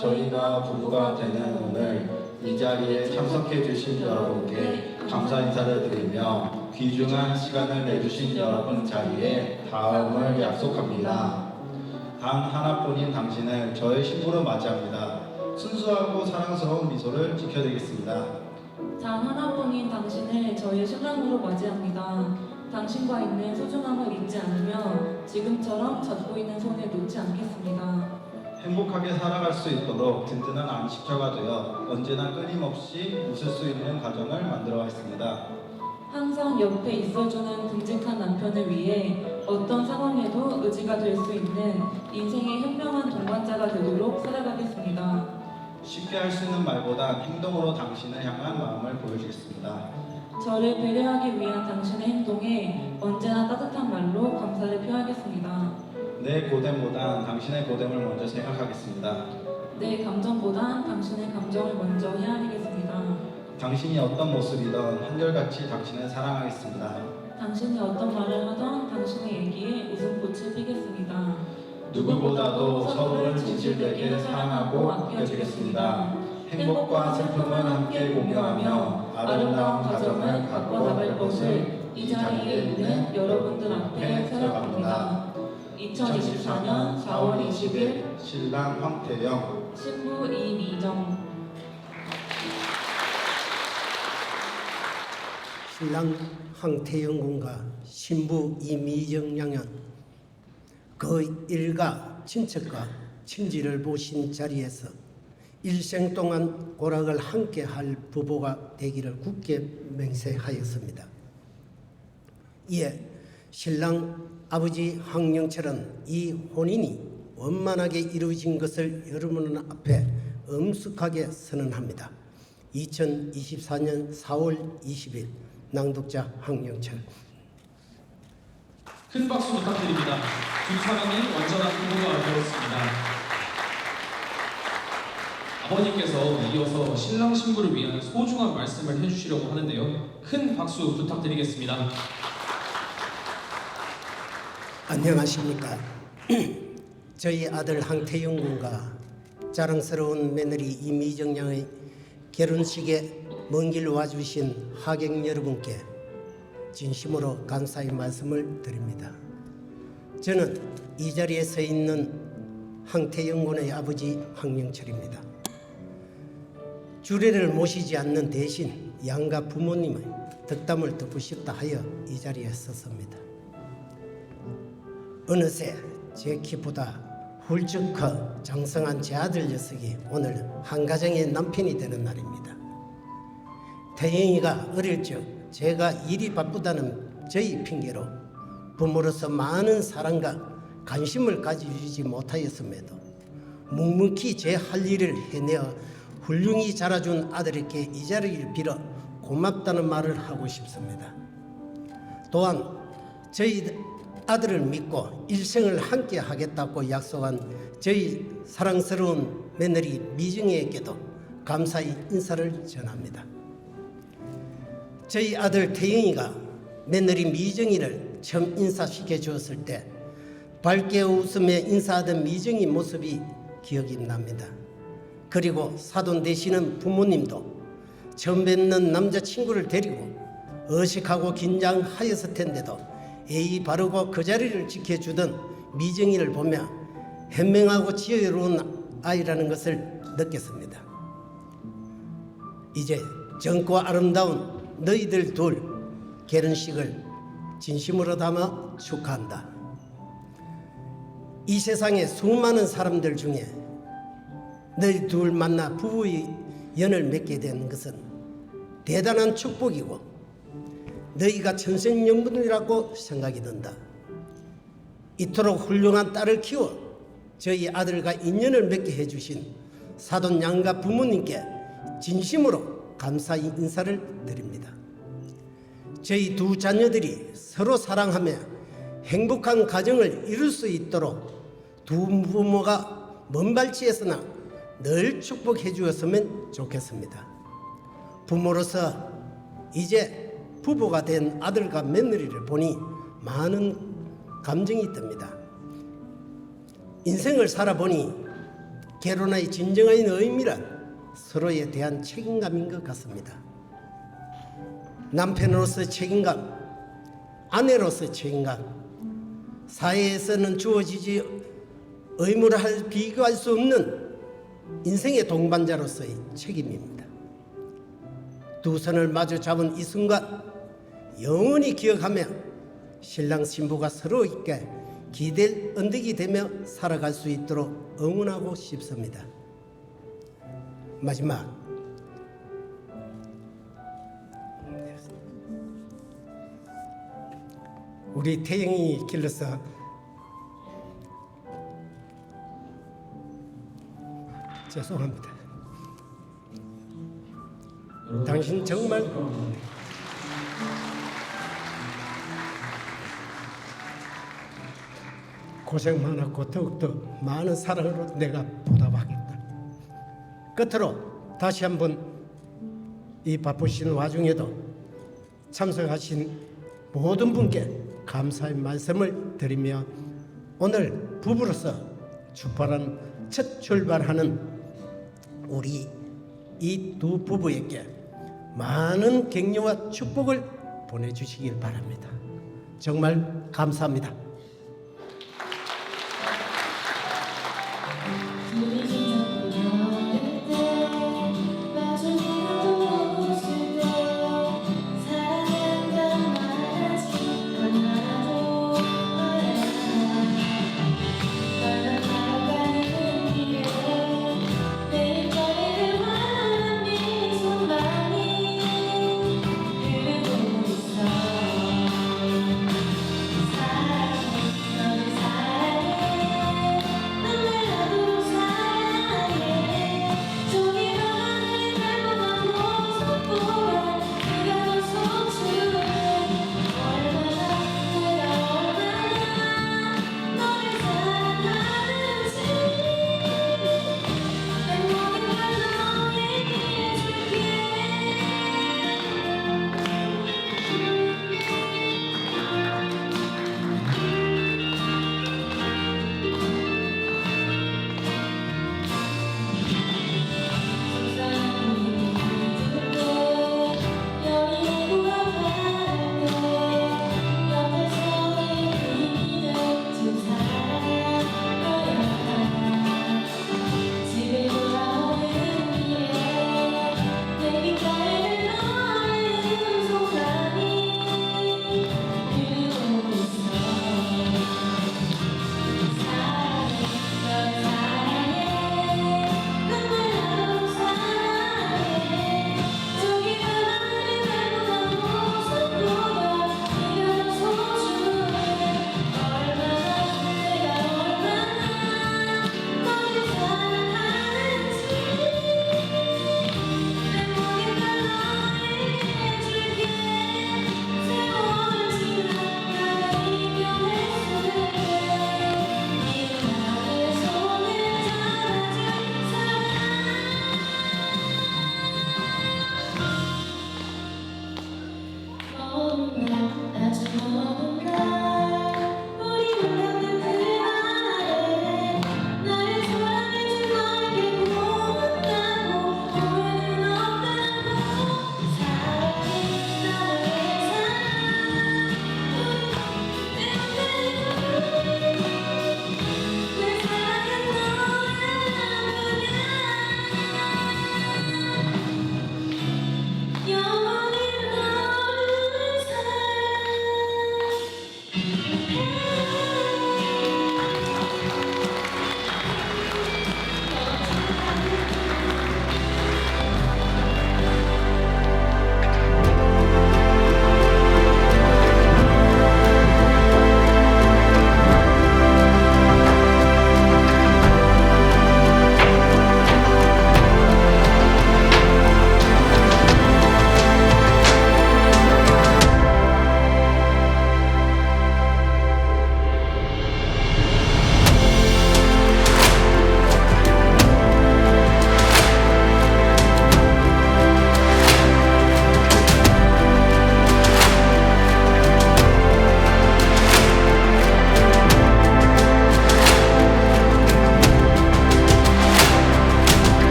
저희가 부부가 되는 오늘 이 자리에 참석해 주신 여러분께 감사 인사를 드리며 귀중한 시간을 내주신 여러분 자리에 다음을 약속합니다. 단 하나뿐인 당신을 저의 신부로 맞이합니다. 순수하고 사랑스러운 미소를 지켜드리겠습니다. 단 하나뿐인 당신을 저의 신랑으로 맞이합니다. 당신과 있는 소중함을 잊지 않으며 지금처럼 잡고 있는 손을 놓지 않겠습니다. 행복하게 살아갈 수 있도록 든든한 안식처가 되어 언제나 끊임없이 웃을 수 있는 가정을 만들어가겠습니다. 항상 옆에 있어주는 듬직한 남편을 위해 어떤 상황에도 의지가 될 수 있는 인생의 현명한 동반자가 되도록 살아가겠습니다. 쉽게 할 수 있는 말보다 행동으로 당신을 향한 마음을 보여주겠습니다. 저를 배려하기 위한 당신의 행동에 언제나 따뜻한 말로 감사를 표하겠습니다. 내 고됨보단 당신의 고됨을 먼저 생각하겠습니다. 내 감정보단 당신의 감정을 먼저 헤아리겠습니다. 당신이 어떤 모습이든 한결같이 당신을 사랑하겠습니다. 당신이 어떤 말을 하던 당신의 얘기에 웃음꽃을 피겠습니다. 누구보다도 서로를 진실되게 사랑하고 아껴주겠습니다. 행복과 슬픔을 함께 공유하며 아름다운 가정을 갖고 나갈 것을 이 자리에 있는 여러분들 앞에 세워갑니다. 2024년 4월 20일 신랑 황태영 신부 이미정 신랑 황태영 군과 신부 이미정 양은 그 일가 친척과 친지를 보신 자리에서 일생 동안 고락을 함께 할 부부가 되기를 굳게 맹세하였습니다. 이에 신랑 아버지 황영철은 이 혼인이 원만하게 이루어진 것을 여러분 앞에 엄숙하게 선언합니다. 2024년 4월 20일 낭독자 황영철 큰 박수 부탁드립니다. 두 사람이 완전한 부부가 되었습니다. 아버님께서 이어서 신랑 신부를 위한 소중한 말씀을 해주시려고 하는데요. 큰 박수 부탁드리겠습니다. 안녕하십니까. 저희 아들 황태영 군과 자랑스러운 며느리 이미정 양의 결혼식에 먼 길 와주신 하객 여러분께 진심으로 감사의 말씀을 드립니다. 저는 이 자리에 서 있는 황태영 군의 아버지 황영철입니다. 주례를 모시지 않는 대신 양가 부모님의 덕담을 듣고 싶다 하여 이 자리에 섰습니다 어느새 제 키보다 훌쩍 커 장성한 제 아들 녀석이 오늘 한 가정의 남편이 되는 날입니다. 태영이가 어릴 적 제가 일이 바쁘다는 저희 핑계로 부모로서 많은 사랑과 관심을 가져주지 못하였음에도 묵묵히 제 할 일을 해내어 훌륭히 자라준 아들에게 이 자리를 빌어 고맙다는 말을 하고 싶습니다. 또한 저희 아들을 믿고 일생을 함께 하겠다고 약속한 저희 사랑스러운 며느리 미정이에게도 감사의 인사를 전합니다. 저희 아들 태영이가 며느리 미정이를 처음 인사시켜 주었을 때 밝게 웃으며 인사하던 미정이 모습이 기억이 납니다. 그리고 사돈 되시는 부모님도 처음 뵙는 남자친구를 데리고 어색하고 긴장하였을 텐데도 예의 바르고 그 자리를 지켜주던 미정이를 보며 현명하고 지혜로운 아이라는 것을 느꼈습니다. 이제 젊고 아름다운 너희들 둘 결혼식을 진심으로 담아 축하한다. 이 세상에 수많은 사람들 중에 너희 둘 만나 부부의 연을 맺게 된 것은 대단한 축복이고 너희가 천생연분이라고 생각이 든다. 이토록 훌륭한 딸을 키워 저희 아들과 인연을 맺게 해주신 사돈 양가 부모님께 진심으로 감사의 인사를 드립니다. 저희 두 자녀들이 서로 사랑하며 행복한 가정을 이룰 수 있도록 두 부모가 먼 발치에서나 늘 축복해 주었으면 좋겠습니다. 부모로서 이제 부부가 된 아들과 며느리를 보니 많은 감정이 듭니다. 인생을 살아보니 결혼의 진정한 의미란 서로에 대한 책임감인 것 같습니다. 남편으로서 책임감, 아내로서 책임감, 사회에서는 주어지지 의무를 할 비교할 수 없는 인생의 동반자로서의 책임입니다. 두 손을 마주 잡은 이 순간 영원히 기억하며 신랑 신부가 서로 있게 기댈 언덕이 되며 살아갈 수 있도록 응원하고 싶습니다. 마지막 우리 태영이 길러서 죄송합니다. 당신 정말 고생 많았고 더욱더 많은 사랑으로 내가 보답하겠다. 끝으로 다시 한번 이 바쁘신 와중에도 참석하신 모든 분께 감사의 말씀을 드리며 오늘 부부로서 출발한 첫 출발하는 우리 이 두 부부에게 많은 격려와 축복을 보내주시길 바랍니다. 정말 감사합니다.